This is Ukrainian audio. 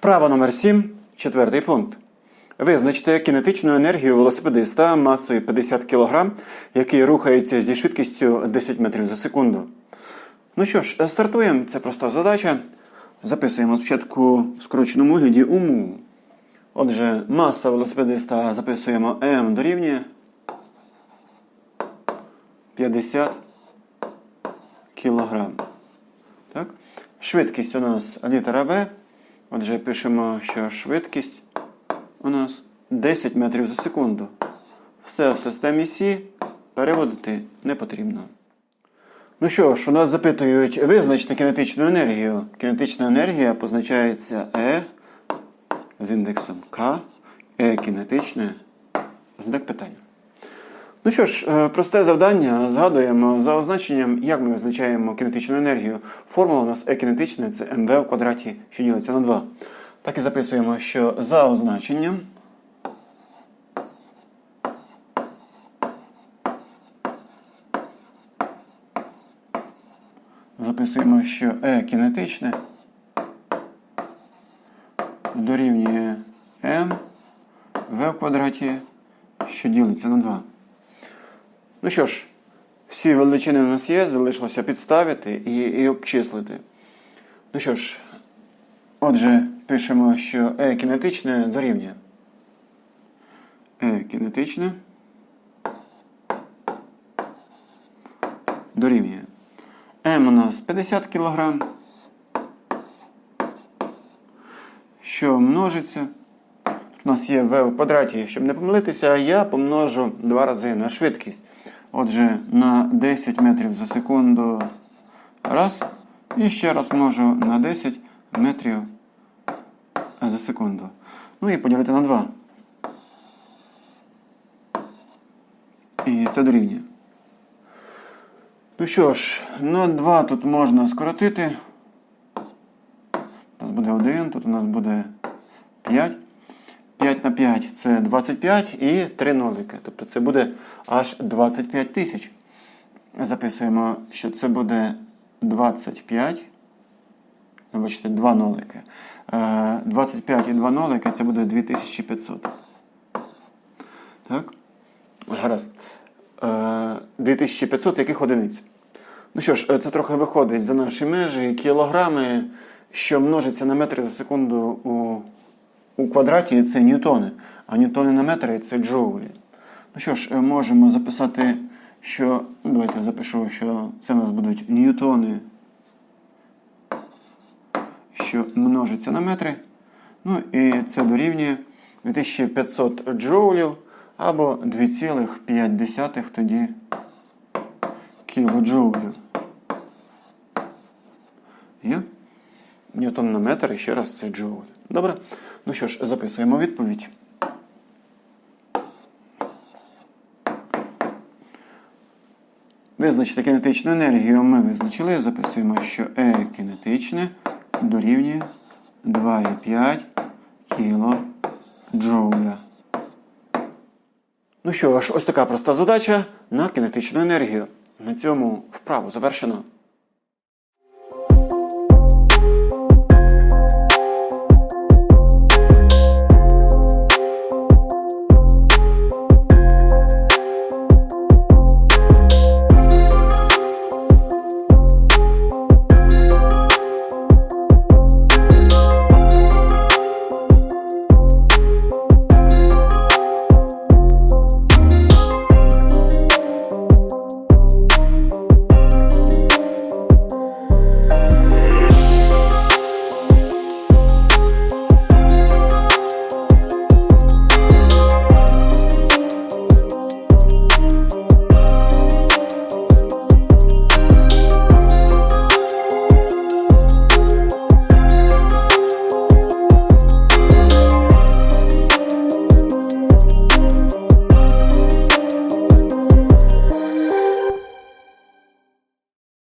Вправа номер 7, четвертий пункт. Визначте кінетичну енергію велосипедиста масою 50 кг, який рухається зі швидкістю 10 метрів за секунду. Ну що ж, стартуємо. Це проста задача. Записуємо спочатку в скороченому вигляді умову. Отже, маса велосипедиста записуємо М дорівнює 50 кг. Швидкість у нас літера В. Отже, пишемо, що швидкість у нас 10 метрів за секунду. Все в системі Сі переводити не потрібно. Ну що ж, у нас запитують визначити кінетичну енергію. Кінетична енергія позначається Е з індексом К, Е кінетичне, знак питання. Ну що ж, е, просте завдання. Згадуємо за означенням, як ми визначаємо кінетичну енергію. Формула у нас Е кінетичне це МВ в квадраті, що ділиться на 2. Так і записуємо, що за означенням записуємо, що Е кінетичне дорівнює М в квадраті, що ділиться на 2. Ну що ж, всі величини у нас є, залишилося підставити і, і обчислити. Ну що ж, отже, пишемо, що Е кінетичне дорівнює. Е кінетичне дорівнює. М у нас 50 кг, що множиться. У нас є v у квадраті, щоб не помилитися, я помножу два рази на швидкість. Отже, на 10 метрів за секунду. Раз. І ще раз множу на 10 метрів за секунду. Ну і поділити на 2. І це дорівнює. Ну що ж, на 2 тут можна скоротити. У нас буде 1, тут у нас буде 5. 5 на 5 це 25 і 3 нолики. Тобто це буде аж 25 тисяч. Записуємо, що це буде 25. Вибачте, 2 нолики. Е, 25 і 2 нолики це буде 2500. Так? Гаразд. Е, 2500 яких одиниць? Ну що ж, це трохи виходить за наші межі. Кілограми, що множиться на метри за секунду у квадраті це ньютони, а ньютони на метри це джоулі. Ну що ж, можемо записати, що. Давайте запишу, що це у нас будуть ньютони, що множиться на метри. Ну і це дорівнює 2500 джоулів або 2,5 тоді кілоджоулів. Є? Ньютон на метр і ще раз це джоуль. Добре? Ну що ж, записуємо відповідь. Визначити кінетичну енергію ми визначили. Записуємо, що Е кінетичне дорівнює 2,5 кілоджоуля. Ну що ж, ось така проста задача на кінетичну енергію. На цьому вправу завершено.